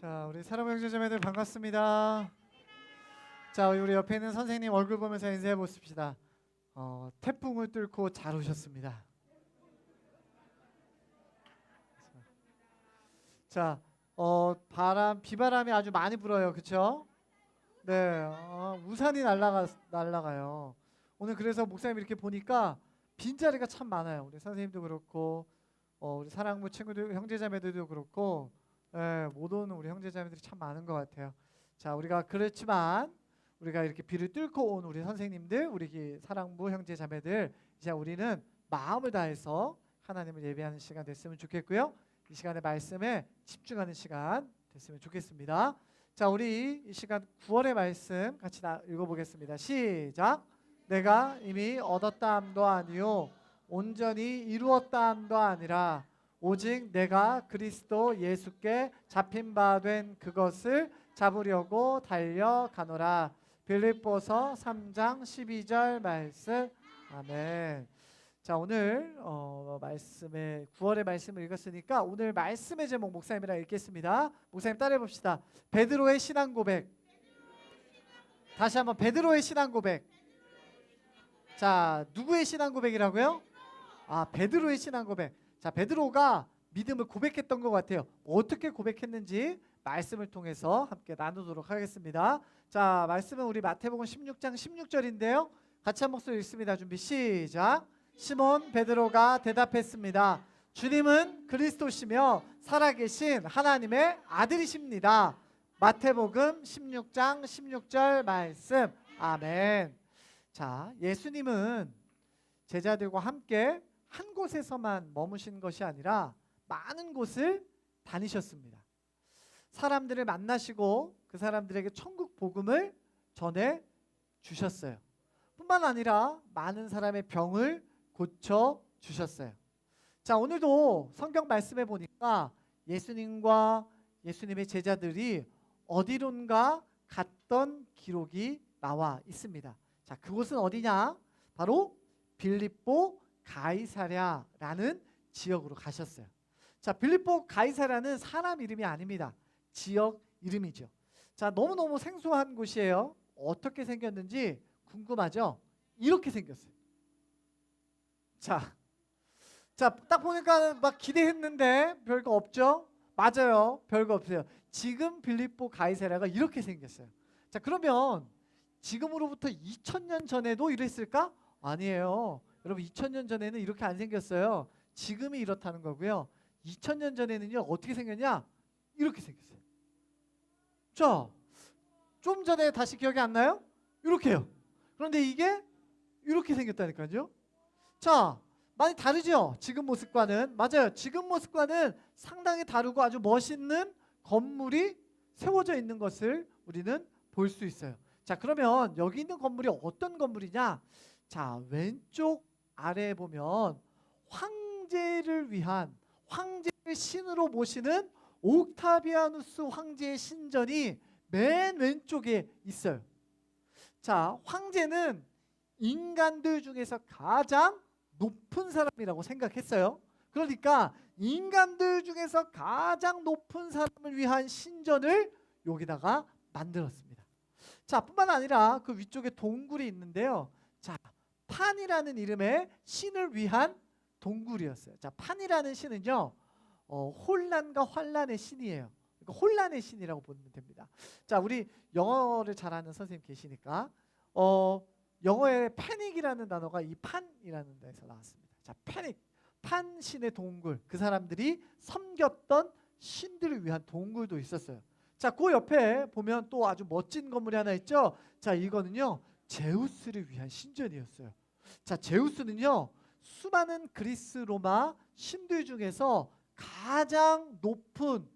자, 우리 사랑하는 형제자매들 반갑습니다. 자, 우리 옆에 있는 선생님 얼굴 보면서 인사해 보십시다. 어, 태풍을 뚫고 잘 오셨습니다. 자, 어, 바람, 비바람이 아주 많이 불어요, 그렇죠? 네, 어, 우산이 날라가 날라가요. 오늘 그래서 목사님 이렇게 보니까 빈자리가 참 많아요. 우리 선생님도 그렇고, 어, 우리 사랑부 친구들, 형제자매들도 그렇고, 예, 못 오는 우리 형제자매들이 참 많은 것 같아요. 자, 우리가 그렇지만 우리가 이렇게 비를 뚫고 온 우리 선생님들, 우리 기- 사랑부 형제자매들, 이제 우리는 마음을 다해서 하나님을 예배하는 시간 됐으면 좋겠고요. 이 시간에 말씀에 집중하는 시간 됐으면 좋겠습니다. 자, 우리 이 시간 9월의 말씀 같이 나 읽어보겠습니다. 시작. 내가 이미 얻었다함도 아니요 온전히 이루었다함도 아니라 오직 내가 그리스도 예수께 잡힌 바 된 그것을 잡으려고 달려가노라. 빌립보서 3장 12절 말씀. 아멘. 자, 오늘 어, 말씀에 9월의 말씀을 읽었으니까 오늘 말씀의 제목 목사님이랑 읽겠습니다. 목사님 따라해 봅시다. 베드로의 신앙 고백. 다시 한번 베드로의 신앙 고백. 자, 누구의 신앙 고백이라고요? 아, 베드로의 신앙 고백. 자, 베드로가 믿음을 고백했던 것 같아요. 어떻게 고백했는지 말씀을 통해서 함께 나누도록 하겠습니다. 자, 말씀은 우리 마태복음 16장 16절인데요. 같이 한 목소리 읽습니다. 준비 시작. 시몬 베드로가 대답했습니다. 주님은 그리스도시며 살아계신 하나님의 아들이십니다. 마태복음 16장 16절 말씀. 아멘. 자, 예수님은 제자들과 함께 한 곳에서만 머무신 것이 아니라 많은 곳을 다니셨습니다. 사람들을 만나시고 그 사람들에게 천국 복음을 전해 주셨어요. 뿐만 아니라 많은 사람의 병을 고쳐 주셨어요. 자, 오늘도 성경 말씀에 보니까 예수님과 예수님의 제자들이 어디론가 갔던 기록이 나와 있습니다. 자, 그곳은 어디냐? 바로 빌립보 가이사랴라는 지역으로 가셨어요. 자, 빌립보 가이사랴는 사람 이름이 아닙니다. 지역 이름이죠. 자, 너무너무 생소한 곳이에요. 어떻게 생겼는지 궁금하죠? 이렇게 생겼어요. 자, 자, 딱 보니까 막 기대했는데 별거 없죠? 맞아요. 별거 없어요. 지금 빌립보 가이사랴가 이렇게 생겼어요. 자, 그러면 지금으로부터 2000년 전에도 이랬을까? 아니에요. 여러분 2000년 전에는 이렇게 안 생겼어요. 지금이 이렇다는 거고요. 2000년 전에는요. 어떻게 생겼냐? 이렇게 생겼어요. 자, 좀 전에 다시 기억이 안 나요? 이렇게요. 그런데 이게 이렇게 생겼다니까요. 자, 많이 다르죠? 지금 모습과는. 맞아요. 지금 모습과는 상당히 다르고 아주 멋있는 건물이 세워져 있는 것을 우리는 볼 수 있어요. 자, 그러면 여기 있는 건물이 어떤 건물이냐? 자, 왼쪽 아래에 보면 황제를 위한 황제를 신으로 모시는 옥타비아누스 황제의 신전이 맨 왼쪽에 있어요. 자, 황제는 인간들 중에서 가장 높은 사람이라고 생각했어요. 그러니까 인간들 중에서 가장 높은 사람을 위한 신전을 여기다가 만들었습니다. 자, 뿐만 아니라 그 위쪽에 동굴이 있는데요. 자, 판이라는 이름의 신을 위한 동굴이었어요. 자, 판이라는 신은요. 어, 혼란과 환란의 신이에요. 그러니까 혼란의 신이라고 보면 됩니다. 자, 우리 영어를 잘하는 선생님 계시니까 어, 영어에 패닉이라는 단어가 이 판이라는 데서 나왔습니다. 자, 패닉. 판 신의 동굴. 그 사람들이 섬겼던 신들을 위한 동굴도 있었어요. 자, 그 옆에 보면 또 아주 멋진 건물이 하나 있죠. 자, 이거는요. 제우스를 위한 신전이었어요. 자, 제우스는요. 수많은 그리스 로마 신들 중에서 가장 높은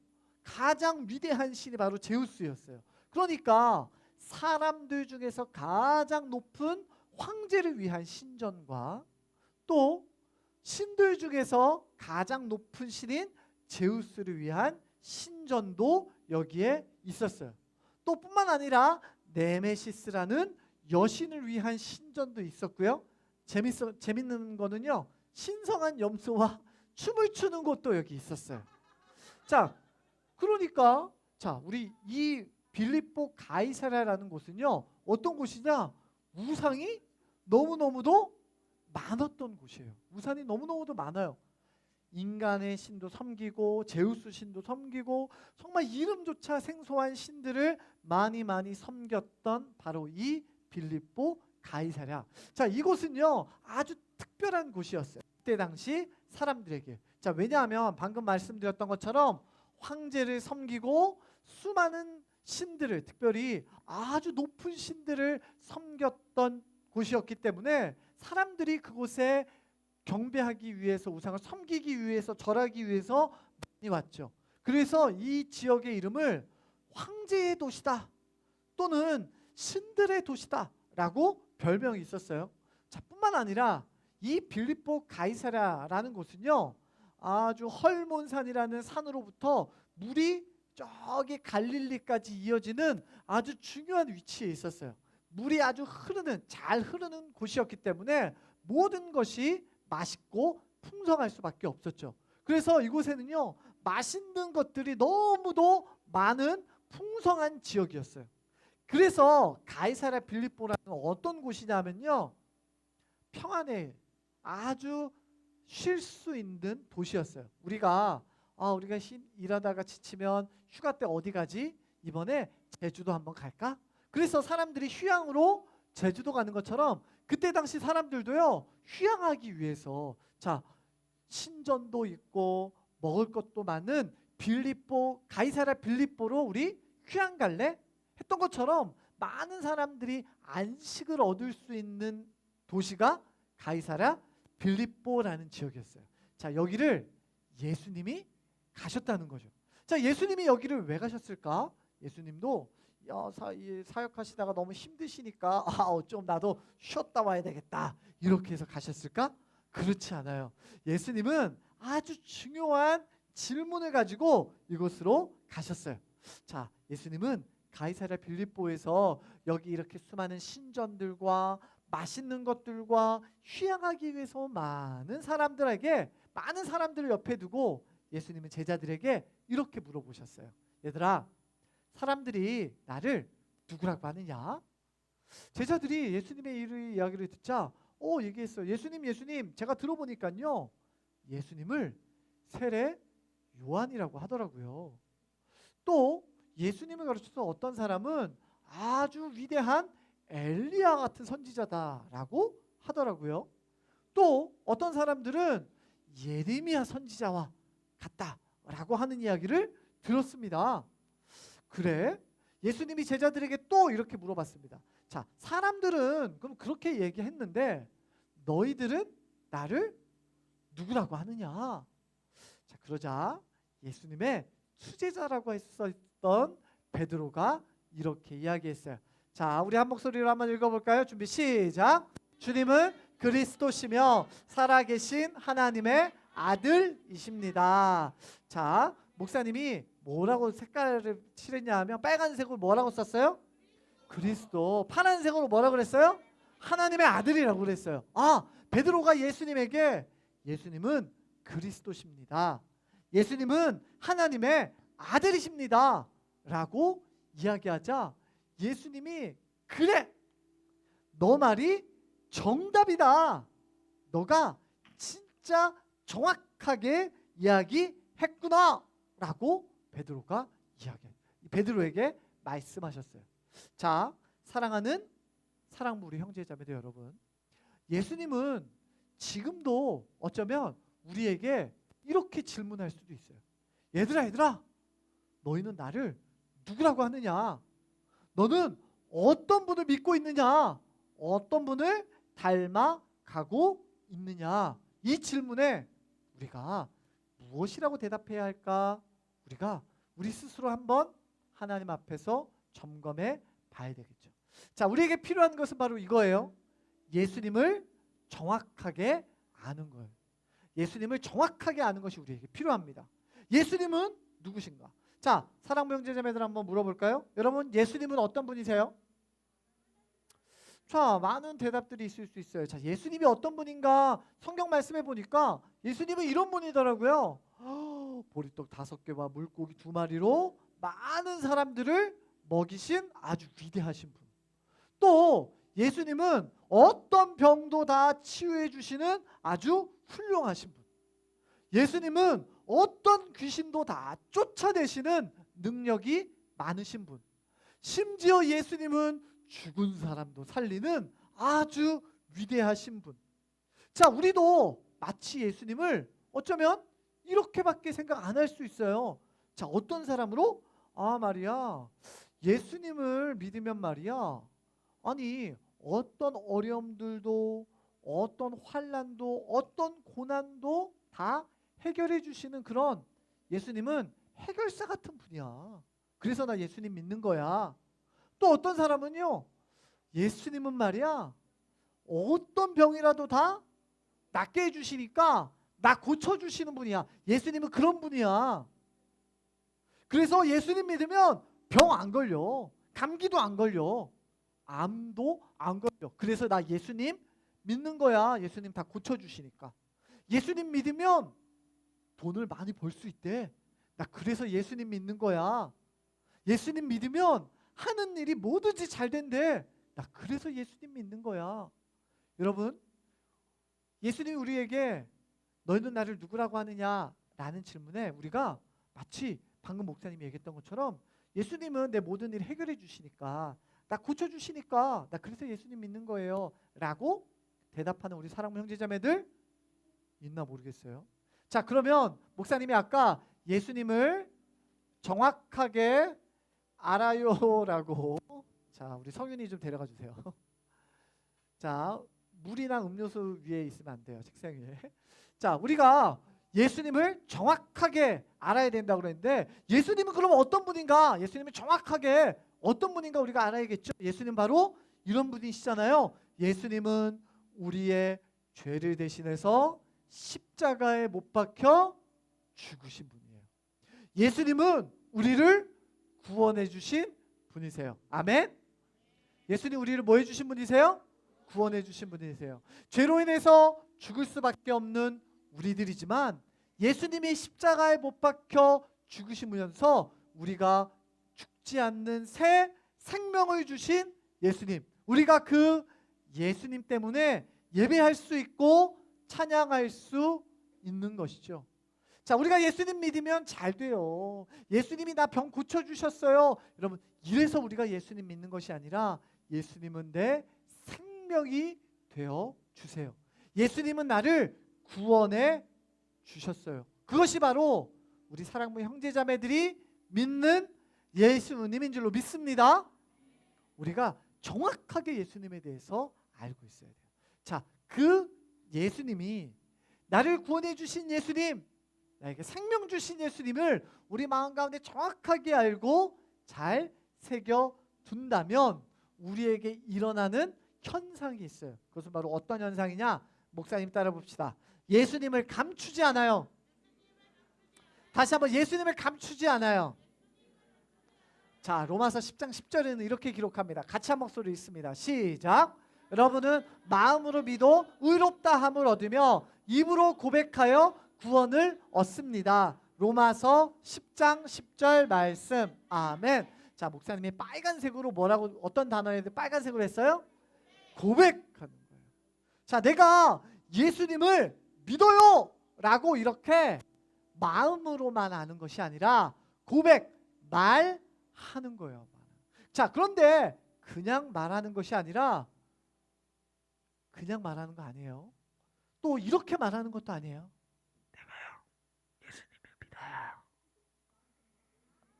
가장 위대한 신이 바로 제우스였어요. 그러니까 사람들 중에서 가장 높은 황제를 위한 신전과 또 신들 중에서 가장 높은 신인 제우스를 위한 신전도 여기에 있었어요. 또 뿐만 아니라 네메시스라는 여신을 위한 신전도 있었고요. 재밌어 재밌는 거는요. 신성한 염소와 춤을 추는 곳도 여기 있었어요. 자, 그러니까 자, 우리 이 빌립보 가이사라라는 곳은요. 어떤 곳이냐? 우상이 너무너무도 많았던 곳이에요. 우상이 너무너무도 많아요. 인간의 신도 섬기고 제우스 신도 섬기고 정말 이름조차 생소한 신들을 많이 많이 섬겼던 바로 이 빌립보 가이사랴. 자, 이곳은요. 아주 특별한 곳이었어요. 그때 당시 사람들에게. 자, 왜냐하면 방금 말씀드렸던 것처럼 황제를 섬기고 수많은 신들을 특별히 아주 높은 신들을 섬겼던 곳이었기 때문에 사람들이 그곳에 경배하기 위해서 우상을 섬기기 위해서 절하기 위해서 많이 왔죠. 그래서 이 지역의 이름을 황제의 도시다 또는 신들의 도시다라고 별명이 있었어요. 자, 뿐만 아니라 이 빌립보 가이사라라는 곳은요. 아주 헐몬산이라는 산으로부터 물이 저기 갈릴리까지 이어지는 아주 중요한 위치에 있었어요. 물이 아주 흐르는 잘 흐르는 곳이었기 때문에 모든 것이 맛있고 풍성할 수밖에 없었죠. 그래서 이곳에는요 맛있는 것들이 너무도 많은 풍성한 지역이었어요. 그래서 가이사라 빌립보라는 어떤 곳이냐면요 평안에 아주 쉴 수 있는 도시였어요. 우리가 아 우리가 힘 일하다가 지치면 휴가 때 어디 가지? 이번에 제주도 한번 갈까? 그래서 사람들이 휴양으로 제주도 가는 것처럼 그때 당시 사람들도요 휴양하기 위해서 자 신전도 있고 먹을 것도 많은 빌립보 가이사라 빌립보로 우리 휴양 갈래 했던 것처럼 많은 사람들이 안식을 얻을 수 있는 도시가 가이사라 빌립보라는 지역이었어요. 자 여기를 예수님이 가셨다는 거죠. 자 예수님이 여기를 왜 가셨을까? 예수님도 야, 사, 이 사역하시다가 너무 힘드시니까 아, 어쩜 나도 쉬었다 와야 되겠다. 이렇게 해서 가셨을까? 그렇지 않아요. 예수님은 아주 중요한 질문을 가지고 이곳으로 가셨어요. 자, 예수님은 가이사랴 빌립보에서 여기 이렇게 수많은 신전들과 맛있는 것들과 휴양하기 위해서 많은 사람들에게 많은 사람들을 옆에 두고 예수님은 제자들에게 이렇게 물어보셨어요. 얘들아, 사람들이 나를 누구라고 하느냐? 제자들이 예수님의 이 이야기를 듣자 어 얘기했어요. 예수님 예수님 제가 들어보니까요. 예수님을 세례 요한이라고 하더라고요. 또 예수님을 가르쳐서 어떤 사람은 아주 위대한 엘리야 같은 선지자다라고 하더라고요. 또 어떤 사람들은 예레미야 선지자와 같다라고 하는 이야기를 들었습니다. 그래? 예수님이 제자들에게 또 이렇게 물어봤습니다. 자, 사람들은 그럼 그렇게 얘기했는데 너희들은 나를 누구라고 하느냐? 자, 그러자 예수님의 수제자라고 했었 던 베드로가 이렇게 이야기했어요. 자, 우리 한 목소리로 한번 읽어볼까요? 준비 시작. 주님은 그리스도시며 살아계신 하나님의 아들이십니다. 자, 목사님이 뭐라고 색깔을 칠했냐 하면 빨간색으로 뭐라고 썼어요? 그리스도. 파란색으로 뭐라고 그랬어요? 하나님의 아들이라고 그랬어요. 아, 베드로가 예수님에게 예수님은 그리스도십니다. 예수님은 하나님의 아들이십니다. 라고 이야기하자 예수님이 그래. 너 말이 정답이다. 너가 진짜 정확하게 이야기했구나. 라고 베드로가 이야기 베드로에게 말씀하셨어요. 자, 사랑하는 사랑부 우리 형제자매들 여러분. 예수님은 지금도 어쩌면 우리에게 이렇게 질문할 수도 있어요. 얘들아, 얘들아, 너희는 나를 누구라고 하느냐? 너는 어떤 분을 믿고 있느냐? 어떤 분을 닮아가고 있느냐? 이 질문에 우리가 무엇이라고 대답해야 할까? 우리가 우리 스스로 한번 하나님 앞에서 점검해 봐야 되겠죠. 자, 우리에게 필요한 것은 바로 이거예요. 예수님을 정확하게 아는 거예요. 예수님을 정확하게 아는 것이 우리에게 필요합니다. 예수님은 누구신가? 자, 사랑부 형제자매들 한번 물어볼까요? 여러분, 예수님은 어떤 분이세요? 자, 많은 대답들이 있을 수 있어요. 자, 예수님이 어떤 분인가? 성경 말씀해 보니까 예수님은 이런 분이더라고요. 보리떡 다섯 개와 물고기 두 마리로 많은 사람들을 먹이신 아주 위대하신 분. 또 예수님은 어떤 병도 다 치유해 주시는 아주 훌륭하신 분. 예수님은 어떤 귀신도 다 쫓아내시는 능력이 많으신 분. 심지어 예수님은 죽은 사람도 살리는 아주 위대하신 분. 자, 우리도 마치 예수님을 어쩌면 이렇게밖에 생각 안 할 수 있어요. 자, 어떤 사람으로? 아, 말이야. 예수님을 믿으면 말이야. 아니, 어떤 어려움들도 어떤 환란도 어떤 고난도 다 해결해 주시는 그런 예수님은 해결사 같은 분이야. 그래서 나 예수님 믿는 거야. 또 어떤 사람은요. 예수님은 말이야. 어떤 병이라도 다 낫게 해 주시니까 나 고쳐 주시는 분이야. 예수님은 그런 분이야. 그래서 예수님 믿으면 병 안 걸려. 감기도 안 걸려. 암도 안 걸려. 그래서 나 예수님 믿는 거야. 예수님 다 고쳐 주시니까. 예수님 믿으면 돈을 많이 벌 수 있대. 나 그래서 예수님 믿는 거야. 예수님 믿으면 하는 일이 뭐든지 잘 된대. 나 그래서 예수님 믿는 거야. 여러분, 예수님이 우리에게 너희는 나를 누구라고 하느냐라는 질문에 우리가 마치 방금 목사님이 얘기했던 것처럼 예수님은 내 모든 일 해결해 주시니까 나 고쳐 주시니까 나 그래서 예수님 믿는 거예요라고 대답하는 우리 사랑하는 형제자매들 있나 모르겠어요. 자, 그러면 목사님이 아까 예수님을 정확하게 알아요라고 자, 우리 성윤이 좀 데려가 주세요. 자, 물이나 음료수 위에 있으면 안 돼요. 책상 위에. 자, 우리가 예수님을 정확하게 알아야 된다고 그랬는데 예수님은 그럼 어떤 분인가? 예수님은 정확하게 어떤 분인가 우리가 알아야겠죠. 예수님 바로 이런 분이시잖아요. 예수님은 우리의 죄를 대신해서 십자가에 못 박혀 죽으신 분이에요. 예수님은 우리를 구원해 주신 분이세요. 아멘. 예수님 우리를 뭐 해 주신 분이세요? 구원해 주신 분이세요. 죄로 인해서 죽을 수밖에 없는 우리들이지만 예수님이 십자가에 못 박혀 죽으시면서 우리가 죽지 않는 새 생명을 주신 예수님. 우리가 그 예수님 때문에 예배할 수 있고 찬양할 수 있는 것이죠. 자, 우리가 예수님 믿으면 잘 돼요. 예수님이 나 병 고쳐 주셨어요. 여러분, 이래서 우리가 예수님 믿는 것이 아니라 예수님은 내 생명이 되어 주세요. 예수님은 나를 구원해 주셨어요. 그것이 바로 우리 사랑부 형제자매들이 믿는 예수님인 줄로 믿습니다. 우리가 정확하게 예수님에 대해서 알고 있어야 돼요. 자, 그 예수님이 나를 구원해 주신 예수님, 나에게 생명 주신 예수님을 우리 마음 가운데 정확하게 알고 잘 새겨 둔다면 우리에게 일어나는 현상이 있어요. 그것은 바로 어떤 현상이냐? 목사님 따라 봅시다. 예수님을 감추지 않아요. 다시 한번 예수님을 감추지 않아요. 자, 로마서 10장 10절에는 이렇게 기록합니다. 같이 한 목소리 있습니다. 시작. 여러분은 마음으로 믿어 의롭다 함을 얻으며 입으로 고백하여 구원을 얻습니다. 로마서 10장 10절 말씀. 아멘. 자, 목사님이 빨간색으로 뭐라고 어떤 단어에 빨간색으로 했어요? 고백하는 거예요. 자, 내가 예수님을 믿어요 라고 이렇게 마음으로만 하는 것이 아니라 고백 말하는 거예요. 자, 그런데 그냥 말하는 것이 아니라 그냥 말하는 거 아니에요. 또 이렇게 말하는 것도 아니에요. 내가요 예수님을 믿어요.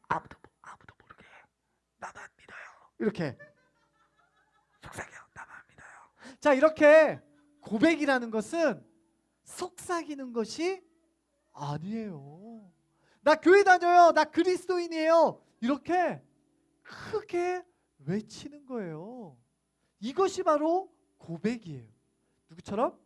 아무도 아무도 모르게 나만 믿어요. 이렇게 속삭여 나만 믿어요. 자 이렇게 고백이라는 것은 속삭이는 것이 아니에요. 나 교회 다녀요. 나 그리스도인이에요. 이렇게 크게 외치는 거예요. 이것이 바로 고백이에요. 누구처럼?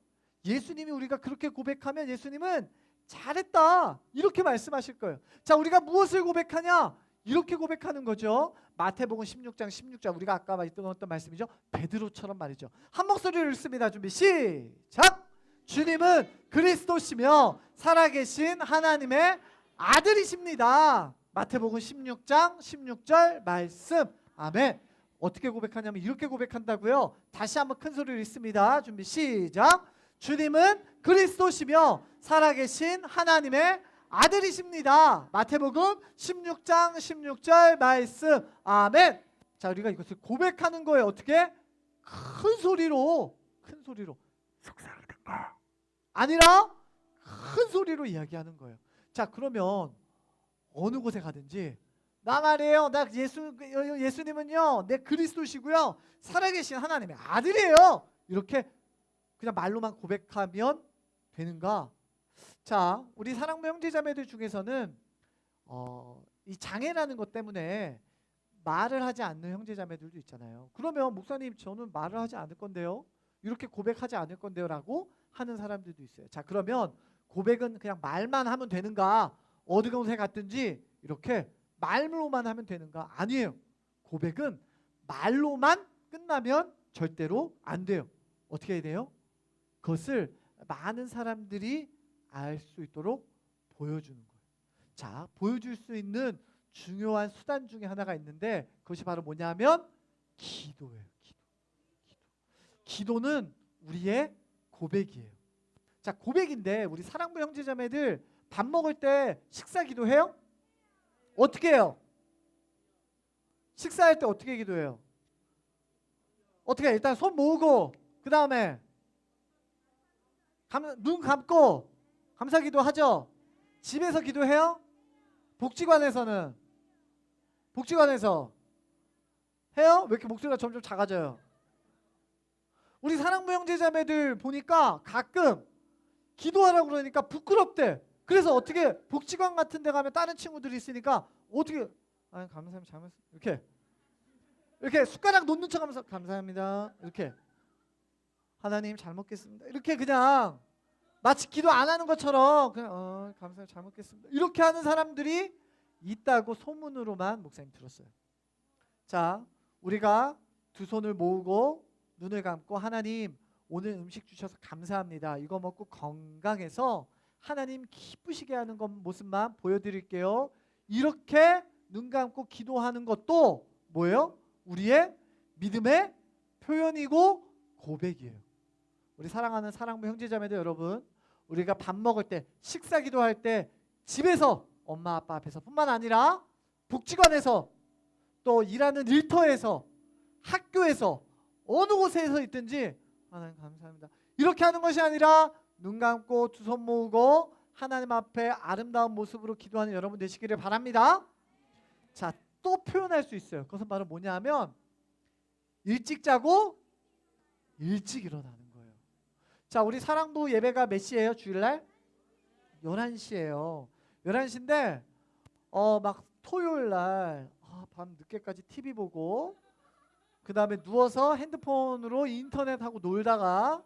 예수님이 우리가 그렇게 고백하면 예수님은 잘했다. 이렇게 말씀하실 거예요. 자, 우리가 무엇을 고백하냐? 이렇게 고백하는 거죠. 마태복음 16장 16절 우리가 아까 했던 말씀이죠. 베드로처럼 말이죠. 한 목소리를 읽습니다. 준비 시작. 주님은 그리스도시며 살아계신 하나님의 아들이십니다. 마태복음 16장 16절 말씀. 아멘. 어떻게 고백하냐면 이렇게 고백한다고요. 다시 한번 큰 소리로 읽습니다. 준비 시작. 주님은 그리스도시며 살아계신 하나님의 아들이십니다. 마태복음 16장 16절 말씀. 아멘. 자, 우리가 이것을 고백하는 거예요. 어떻게? 큰 소리로 큰 소리로 아니라 큰 소리로 이야기하는 거예요. 자, 그러면 어느 곳에 가든지 나 말이에요. 나 예수 예수님은요. 내 그리스도시고요. 살아계신 하나님의 아들이에요. 이렇게 그냥 말로만 고백하면 되는가? 자, 우리 사랑부 형제자매들 중에서는 어, 이 장애라는 것 때문에 말을 하지 않는 형제자매들도 있잖아요. 그러면 목사님 저는 말을 하지 않을 건데요. 이렇게 고백하지 않을 건데요라고 하는 사람들도 있어요. 자, 그러면 고백은 그냥 말만 하면 되는가? 어느 곳에 갔든지 이렇게 말로만 하면 되는가? 아니에요. 고백은 말로만 끝나면 절대로 안 돼요. 어떻게 해야 돼요? 그것을 많은 사람들이 알 수 있도록 보여주는 거예요. 자, 보여줄 수 있는 중요한 수단 중에 하나가 있는데 그것이 바로 뭐냐면 기도예요. 기도. 기도. 기도는 우리의 고백이에요. 자, 고백인데 우리 사랑부 형제자매들 밥 먹을 때 식사 기도해요? 어떻게 해요? 식사할 때 어떻게 기도해요? 어떻게 해? 일단 손 모으고 그 다음에 눈 감고 감사 기도하죠. 집에서 기도해요? 복지관에서는 복지관에서 해요? 왜 이렇게 목소리가 점점 작아져요? 우리 사랑부 형제자매들 보니까 가끔 기도하라고 그러니까 부끄럽대. 그래서 어떻게 복지관 같은 데 가면 다른 친구들이 있으니까 어떻게 아 감사합니다. 잘못 이렇게. 이렇게 숟가락 놓는 척하면서 감사합니다. 이렇게. 하나님 잘 먹겠습니다. 이렇게 그냥 마치 기도 안 하는 것처럼 그냥 어 감사합니다. 잘 먹겠습니다. 이렇게 하는 사람들이 있다고 소문으로만 목사님 들었어요. 자 우리가 두 손을 모으고 눈을 감고 하나님 오늘 음식 주셔서 감사합니다. 이거 먹고 건강해서 하나님 기쁘시게 하는 것 모습만 보여드릴게요. 이렇게 눈 감고 기도하는 것도 뭐예요? 우리의 믿음의 표현이고 고백이에요. 우리 사랑하는 사랑부 형제자매들 여러분, 우리가 밥 먹을 때 식사 기도할 때 집에서 엄마 아빠 앞에서뿐만 아니라 복지관에서 또 일하는 일터에서 학교에서 어느 곳에서 있든지 하나님 감사합니다. 이렇게 하는 것이 아니라 눈 감고 두 손 모으고 하나님 앞에 아름다운 모습으로 기도하는 여러분 되시기를 바랍니다. 자, 또 표현할 수 있어요. 그것은 바로 뭐냐면 일찍 자고 일찍 일어나는 거예요. 자, 우리 사랑부 예배가 몇 시예요? 주일날? 11시예요. 11시인데 어 막 토요일 날 아, 밤 늦게까지 TV 보고 그 다음에 누워서 핸드폰으로 인터넷 하고 놀다가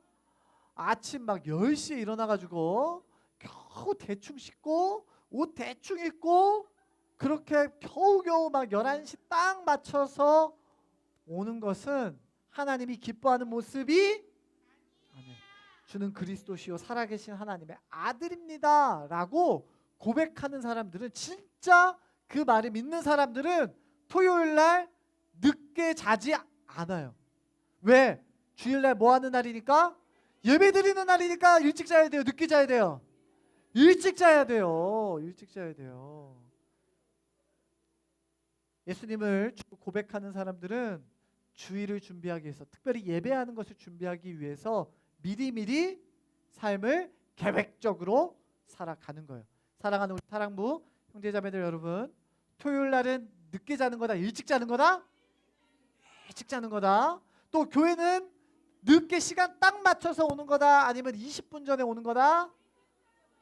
아침 막 10시에 일어나가지고 겨우 대충 씻고 옷 대충 입고 그렇게 겨우겨우 막 11시 딱 맞춰서 오는 것은 하나님이 기뻐하는 모습이 아니에요. 주는 그리스도시요 살아계신 하나님의 아들입니다 라고 고백하는 사람들은 진짜 그 말을 믿는 사람들은 토요일 날 늦게 자지 않아요. 왜? 주일 날 뭐 하는 날이니까? 예배 드리는 날이니까 일찍 자야 돼요. 늦게 자야 돼요. 일찍 자야 돼요. 일찍 자야 돼요. 예수님을 고백하는 사람들은 주일을 준비하기 위해서 특별히 예배하는 것을 준비하기 위해서 미리미리 삶을 계획적으로 살아가는 거예요. 사랑하는 우리 사랑부 형제자매들 여러분, 토요일 날은 늦게 자는 거다, 일찍 자는 거다, 일찍 자는 거다. 또 교회는 늦게 시간 딱 맞춰서 오는 거다, 아니면 20분 전에 오는 거다.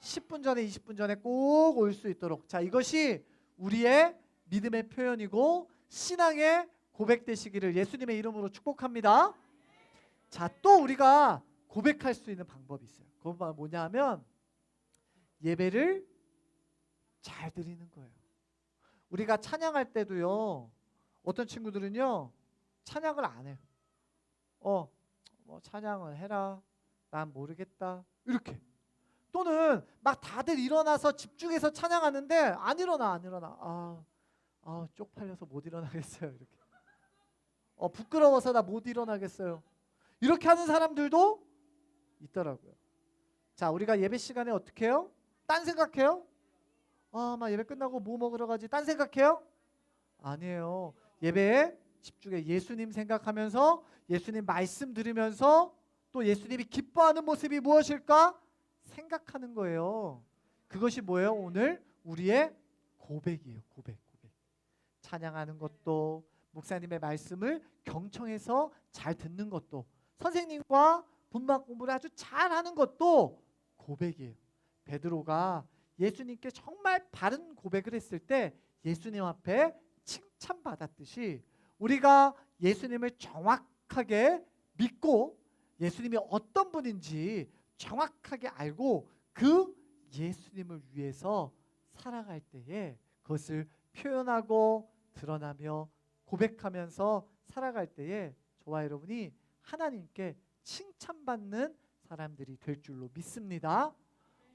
10분 전에, 20분 전에 꼭 올 수 있도록. 자, 이것이 우리의 믿음의 표현이고 신앙의 고백 되시기를 예수님의 이름으로 축복합니다. 자, 또 우리가 고백할 수 있는 방법이 있어요. 그건 뭐냐면 예배를 잘 드리는 거예요. 우리가 찬양할 때도요. 어떤 친구들은요. 찬양을 안 해요. 어, 뭐 찬양을 해라. 난 모르겠다. 이렇게. 또 또는 막 다들 일어나서 집중해서 찬양하는데 안 일어나 안 일어나 아, 아 쪽팔려서 못 일어나겠어요 이렇게 어 부끄러워서 나 못 일어나겠어요 이렇게 하는 사람들도 있더라고요 자 우리가 예배 시간에 어떻게 해요? 딴 생각해요? 아 막 예배 끝나고 뭐 먹으러 가지 딴 생각해요? 아니에요 예배에 집중해 예수님 생각하면서 예수님 말씀 들으면서 또 예수님이 기뻐하는 모습이 무엇일까? 생각하는 거예요. 그것이 뭐예요? 오늘 우리의 고백이에요. 고백, 고백. 찬양하는 것도 목사님의 말씀을 경청해서 잘 듣는 것도 선생님과 분막 공부를 아주 잘하는 것도 고백이에요. 베드로가 예수님께 정말 바른 고백을 했을 때 예수님 앞에 칭찬받았듯이 우리가 예수님을 정확하게 믿고 예수님이 어떤 분인지 정확하게 알고 그 예수님을 위해서 살아갈 때에 그것을 표현하고 드러나며 고백하면서 살아갈 때에 저와 여러분이 하나님께 칭찬받는 사람들이 될 줄로 믿습니다.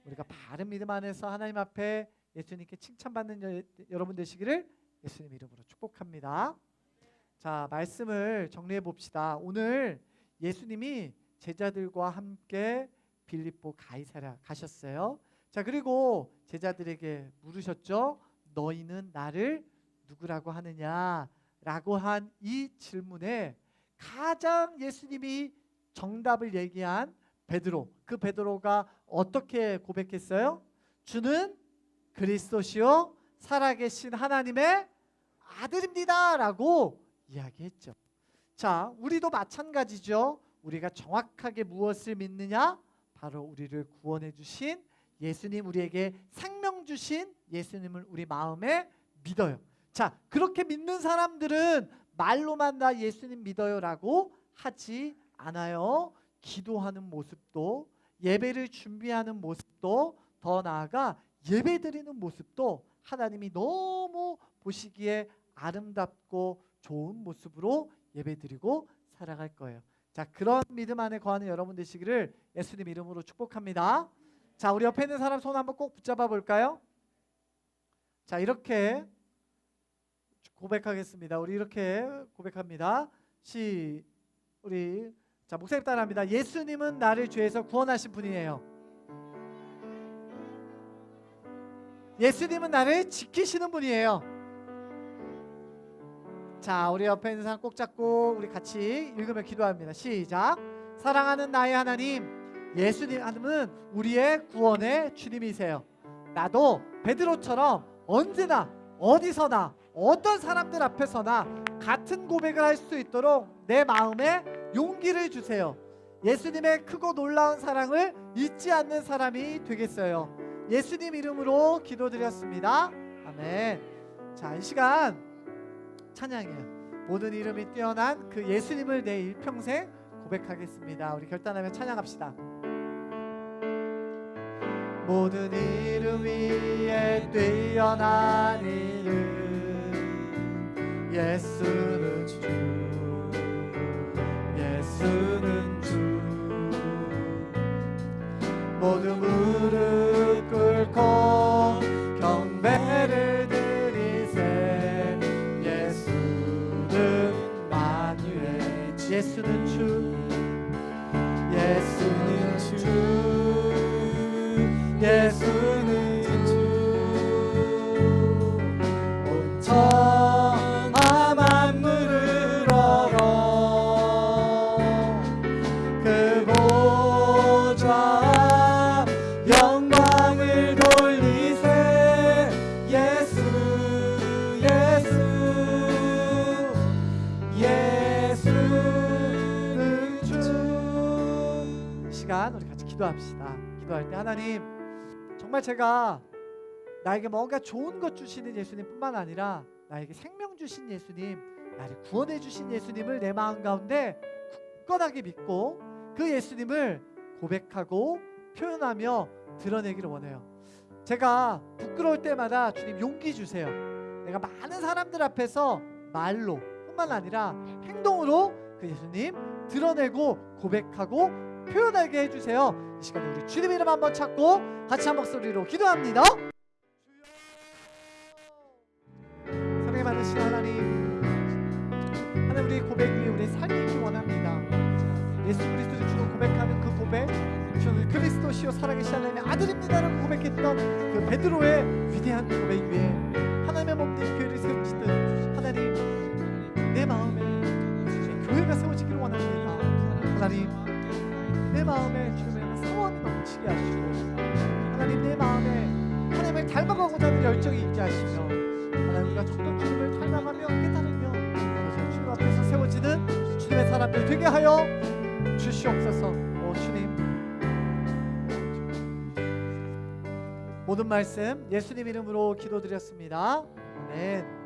우리가 바른 믿음 안에서 하나님 앞에 예수님께 칭찬받는 여, 여러분 되시기를 예수님 이름으로 축복합니다. 자, 말씀을 정리해 봅시다. 오늘 예수님이 제자들과 함께 빌립보 가이사랴 가셨어요. 자, 그리고 제자들에게 물으셨죠. 너희는 나를 누구라고 하느냐라고 한 이 질문에 가장 예수님이 정답을 얘기한 베드로. 그 베드로가 어떻게 고백했어요? 주는 그리스도시요 살아계신 하나님의 아들입니다라고 이야기했죠. 자, 우리도 마찬가지죠. 우리가 정확하게 무엇을 믿느냐? 바로 우리를 구원해 주신 예수님 우리에게 생명 주신 예수님을 우리 마음에 믿어요. 자, 그렇게 믿는 사람들은 말로만 나 예수님 믿어요라고 하지 않아요. 기도하는 모습도 예배를 준비하는 모습도 더 나아가 예배 드리는 모습도 하나님이 너무 보시기에 아름답고 좋은 모습으로 예배드리고 살아갈 거예요. 자, 그런 믿음 안에 거하는 여러분 되시기를 예수님 이름으로 축복합니다. 자, 우리 옆에 있는 사람 손 한번 꼭 붙잡아 볼까요? 자, 이렇게 고백하겠습니다. 우리 이렇게 고백합니다. 시 우리 자, 목사님 따라합니다. 예수님은 나를 죄에서 구원하신 분이에요. 예수님은 나를 지키시는 분이에요. 자, 우리 옆에 있는 사람 꼭 잡고 우리 같이 읽으며 기도합니다. 시작. 사랑하는 나의 하나님, 예수님은 우리의 구원의 주님이세요. 나도 베드로처럼 언제나 어디서나 어떤 사람들 앞에서나 같은 고백을 할 수 있도록 내 마음에 용기를 주세요. 예수님의 크고 놀라운 사랑을 잊지 않는 사람이 되겠어요. 예수님 이름으로 기도드렸습니다. 아멘. 자, 이 시간 찬양이에요. 모든 이름이 뛰어난 그 예수님을 내 일평생 고백하겠습니다. 우리 결단하며 찬양합시다. 모든 이름 위에 뛰어난 이름 예수는 주 예수는 주 모든 무릎 꿇고 예수는 주 예수는 주 예수는 기도합시다 기도할 때 하나님 정말 제가 나에게 뭔가 좋은 것 주시는 예수님뿐만 아니라 나에게 생명 주신 예수님 나를 구원해 주신 예수님을 내 마음 가운데 굳건하게 믿고 그 예수님을 고백하고 표현하며 드러내기를 원해요. 제가 부끄러울 때마다 주님 용기 주세요. 내가 많은 사람들 앞에서 말로 뿐만 아니라 행동으로 그 예수님 드러내고 고백하고 표현하게 해주세요. 이 시간에 우리 주님 이름 한번 찾고 같이 한 목소리로 기도합니다. 사랑에 많으신 하나님, 하나님 우리 고백 위에 우리 삶이 있기 원합니다. 예수 그리스도를 주로 고백하는 그 고백, 저는 그리스도시요 살아계신 하나님의 아들입니다라고 고백했던 그 베드로의 위대한 고백 위에 하나님의 몸 마음에 주님의 사원이 넘치게 하시고 하나님 내 마음에 하나님을 닮아가고자 하는 열정이 있게 하시며 하나님 우리가 주님을 닮아가며 깨달으며 주님 앞에서 세워지는 주님의 사람들 되게 하여 주시옵소서. 오 주님. 모든 말씀 예수님 이름으로 기도드렸습니다. 아멘